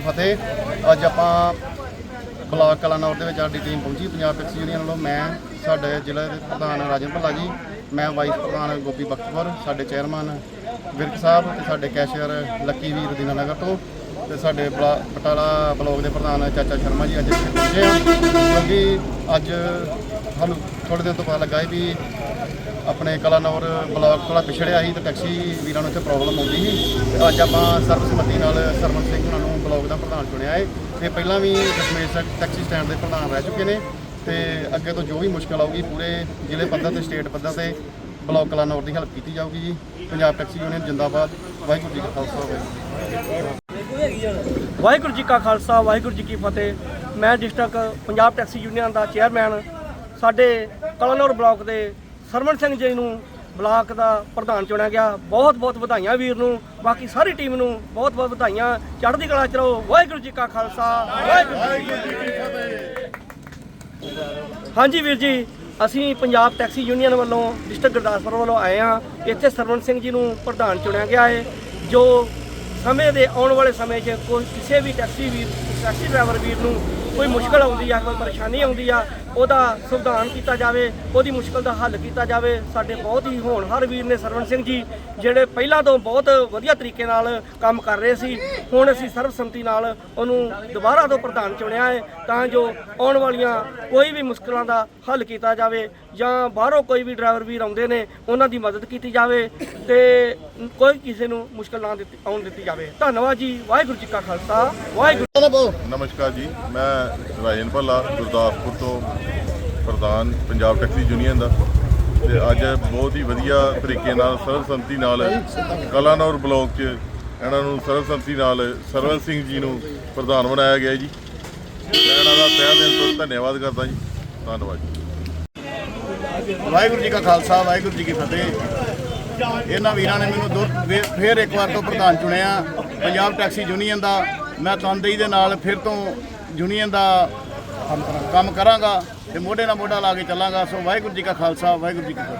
ਫਤਿਹ। ਅੱਜ ਆਪਾਂ ਬਲਾਕ ਕਲਾਨੌਰ ਦੇ ਵਿੱਚ ਸਾਡੀ ਟੀਮ ਪਹੁੰਚੀ, ਪੰਜਾਬ ਟੈਕਸੀ ਯੂਨੀਅਨ ਵੱਲੋਂ। ਮੈਂ, ਸਾਡੇ ਜ਼ਿਲ੍ਹੇ ਦੇ ਪ੍ਰਧਾਨ ਰਾਜਨ ਭੱਲਾ ਜੀ, ਮੈਂ ਵਾਈਸ ਪ੍ਰਧਾਨ ਗੋਪੀ ਬਖਤਪੁਰ, ਸਾਡੇ ਚੇਅਰਮੈਨ ਵਿਰਕ ਸਾਹਿਬ ਤੇ ਸਾਡੇ ਕੈਸ਼ੀਅਰ ਲੱਕੀ ਵੀਰ ਦੀਨਾਨਗਰ ਤੋਂ। ਤੇ ਸਾਡੇ ਬਲਾ- ਬਟਾਲਾ ਬਲਾਕ ਦੇ ਪ੍ਰਧਾਨ ਚਾਚਾ ਸ਼ਰਮਾ ਜੀ ਅੱਜ ਇੱਥੇ ਪਹੁੰਚੇ ਆ। ਕਿਉਂਕਿ ਅੱਜ ਸਾਨੂੰ ਥੋੜੇ ਦਿਨ ਤੋਂ ਪਤਾ ਲੱਗਾ ਹੈ ਵੀ ਆਪਣੇ ਕਲਾਨੌਰ ਬਲਾਕ ਥੋੜਾ ਪਿਛੜਿਆ ਸੀ ਤੇ ਟੈਕਸੀ ਵੀਰਾਂ ਨੂੰ ਇੱਥੇ ਪ੍ਰੋਬਲਮ ਆਉਂਦੀ ਸੀ। ਤੇ ਅੱਜ ਆਪਾਂ ਸਰਬਸੰਮਤੀ ਨਾਲ ਸਰਵਨ ਸਿੰਘ ਉਹਨਾਂ ਨੂੰ ਬਲਾਕ ਦਾ ਪ੍ਰਧਾਨ ਚੁਣਿਆ ਹੈ ਤੇ ਪਹਿਲਾਂ ਵੀ ਦਸ਼ਮੇਸ਼ ਟੈਕਸੀ ਸਟੈਂਡ ਦੇ ਪ੍ਰਧਾਨ ਰਹਿ ਚੁੱਕੇ ਨੇ ਤੇ ਅੱਗੇ ਤੋਂ ਜੋ ਵੀ ਮੁਸ਼ਕਲ ਆਊਗੀ ਪੂਰੇ ਜ਼ਿਲ੍ਹੇ ਪੱਧਰ ਤੇ, ਸਟੇਟ ਪੱਧਰ ਤੇ ਬਲਾਕ ਕਲਾਨੌਰ ਦੀ ਹੈਲਪ ਕੀਤੀ ਜਾਊਗੀ ਜੀ। ਪੰਜਾਬ ਟੈਕਸੀ ਯੂਨੀਅਨ ਜਿੰਦਾਬਾਦ। ਵਾਹਿਗੁਰੂ ਜੀ ਕਾ ਖਾਲਸਾ, ਵਾਹਿਗੁਰੂ ਵਾਹਿਗੁਰੂ ਜੀ ਕਾ ਖਾਲਸਾ, ਵਾਹਿਗੁਰੂ ਜੀ ਕੀ ਫਤਿਹ। ਮੈਂ ਡਿਸਟ੍ਰਿਕਟ ਪੰਜਾਬ ਟੈਕਸੀ ਯੂਨੀਅਨ ਦਾ ਚੇਅਰਮੈਨ, ਸਾਡੇ ਕਲਨੌਰ ਬਲਾਕ ਦੇ ਸਰਵਣ ਸਿੰਘ ਜੀ ਨੂੰ ਬਲਾਕ ਦਾ ਪ੍ਰਧਾਨ ਚੁਣਿਆ ਗਿਆ। ਬਹੁਤ ਬਹੁਤ ਵਧਾਈਆਂ ਵੀਰ ਨੂੰ, ਬਾਕੀ ਸਾਰੀ ਟੀਮ ਨੂੰ ਬਹੁਤ ਬਹੁਤ ਵਧਾਈਆਂ। ਚੜ੍ਹਦੀ ਕਲਾ ਚ ਰਹੋ। ਵਾਹਿਗੁਰੂ ਜੀ ਕਾ ਖਾਲਸਾ, ਵਾਹਿਗੁਰੂ ਜੀ ਕੀ ਫਤਿਹ। ਹਾਂਜੀ ਵੀਰ ਜੀ, ਅਸੀਂ ਪੰਜਾਬ ਟੈਕਸੀ ਯੂਨੀਅਨ ਵੱਲੋਂ ਡਿਸਟ੍ਰਿਕਟ ਗੁਰਦਾਸਪੁਰ ਵੱਲੋਂ ਆਏ ਹਾਂ। ਇੱਥੇ ਸਰਵਣ ਸਿੰਘ ਜੀ ਨੂੰ ਪ੍ਰਧਾਨ ਚੁਣਿਆ ਗਿਆ ਹੈ ਜੋ ਸਮੇਂ ਦੇ ਆਉਣ ਵਾਲੇ ਸਮੇਂ 'ਚ ਕੋਈ ਕਿਸੇ ਵੀ ਟੈਕਸੀ ਵੀਰ, ਟੈਕਸੀ ਡਰਾਈਵਰ ਵੀਰ ਨੂੰ ਕੋਈ ਮੁਸ਼ਕਲ ਆਉਂਦੀ ਆ, ਕੋਈ ਪਰੇਸ਼ਾਨੀ ਆਉਂਦੀ ਆ, ਉਹਦਾ ਸੁਵਧਾਨ ਕੀਤਾ ਜਾਵੇ, ਉਹਦੀ ਮੁਸ਼ਕਲ ਦਾ ਹੱਲ ਕੀਤਾ ਜਾਵੇ, ਸਾਡੇ ਬਹੁਤ ਹੀ ਹੋਣਹਾਰ ਵੀਰ ਨੇ ਸਰਵਣ ਸਿੰਘ ਜੀ, ਜਿਹੜੇ ਪਹਿਲਾਂ ਤੋਂ ਬਹੁਤ ਵਧੀਆ ਤਰੀਕੇ ਨਾਲ ਕੰਮ ਕਰ ਰਹੇ ਸੀ ਹੁਣ ਅਸੀਂ ਸਰਬਸੰਮਤੀ ਨਾਲ ਉਹਨੂੰ ਦੁਬਾਰਾ ਤੋਂ ਪ੍ਰਧਾਨ ਚੁਣਿਆ ਹੈ ਤਾਂ ਜੋ ਆਉਣ ਵਾਲੀਆਂ ਕੋਈ ਵੀ ਮੁਸ਼ਕਲਾਂ ਦਾ ਹੱਲ ਕੀਤਾ ਜਾਵੇ ਜਾਂ ਬਾਹਰੋਂ ਕੋਈ ਵੀ ਡਰਾਈਵਰ ਵੀਰ ਆਉਂਦੇ ਨੇ, ਉਹਨਾਂ ਦੀ ਮਦਦ ਕੀਤੀ ਜਾਵੇ ਤੇ ਕੋਈ ਕਿਸੇ ਨੂੰ ਮੁਸ਼ਕਲ ਨਾ ਦਿੱਤੀ, ਆਉਣ ਦਿੱਤੀ ਜਾਵੇ। ਧੰਨਵਾਦ ਜੀ, ਵਾਹਿਗੁਰੂ ਜੀ ਕਾ ਖਾਲਸਾ, ਵਾਹਿਗੁਰੂ ਨਮਸਕਾਰ ਜੀ, ਮੈਂ ਰਾਜਨ ਭੱਲਾ, ਗੁਰਦਾਸਪੁਰ ਤੋਂ ਪ੍ਰਧਾਨ ਪੰਜਾਬ ਟੈਕਸੀ ਯੂਨੀਅਨ ਦਾ। ਤੇ ਅੱਜ ਬਹੁਤ ਹੀ ਵਧੀਆ ਤਰੀਕੇ ਨਾਲ, ਸਰਬਸੰਮਤੀ ਨਾਲ ਕਲਾਨੌਰ ਬਲਾਕ 'ਚ ਇਹਨਾਂ ਨੂੰ ਸਰਬਸੰਮਤੀ ਨਾਲ ਸਰਵਨ ਸਿੰਘ ਜੀ ਨੂੰ ਪ੍ਰਧਾਨ ਬਣਾਇਆ ਗਿਆ ਜੀ। ਮੈਂ ਇਹਨਾਂ ਦਾ ਤਹਿ ਦਿਲ ਤੋਂ ਧੰਨਵਾਦ ਕਰਦਾ ਜੀ। ਧੰਨਵਾਦ ਜੀ। ਵਾਹਿਗੁਰੂ ਜੀ ਕਾ ਖਾਲਸਾ, ਵਾਹਿਗੁਰੂ ਜੀ ਕੀ ਫਤਿਹ। ਇਹਨਾਂ ਵੀਰਾਂ ਨੇ ਮੈਨੂੰ ਦੁਰ- ਫੇ- ਫੇਰ ਇੱਕ ਵਾਰ ਤੋਂ ਪ੍ਰਧਾਨ ਚੁਣਿਆ। ਪੰਜਾਬ ਟੈਕਸੀ ਯੂਨੀਅਨ ਦਾ ਮੈਂ ਤਨਦੇਹੀ ਦੇ ਨਾਲ ਫਿਰ ਤੋਂ ਯੂਨੀਅਨ ਦਾ ਕੰਮ ਕਰਾਂਗਾ ਤੇ ਮੋਢੇ ਨਾਲ ਮੋਢਾ ਲਾ ਕੇ ਚੱਲਾਂਗਾ। ਸੋ ਵਾਹਿਗੁਰੂ ਜੀ ਕਾ ਖਾਲਸਾ, ਵਾਹਿਗੁਰੂ ਜੀ ਕੀ ਫਤਿਹ।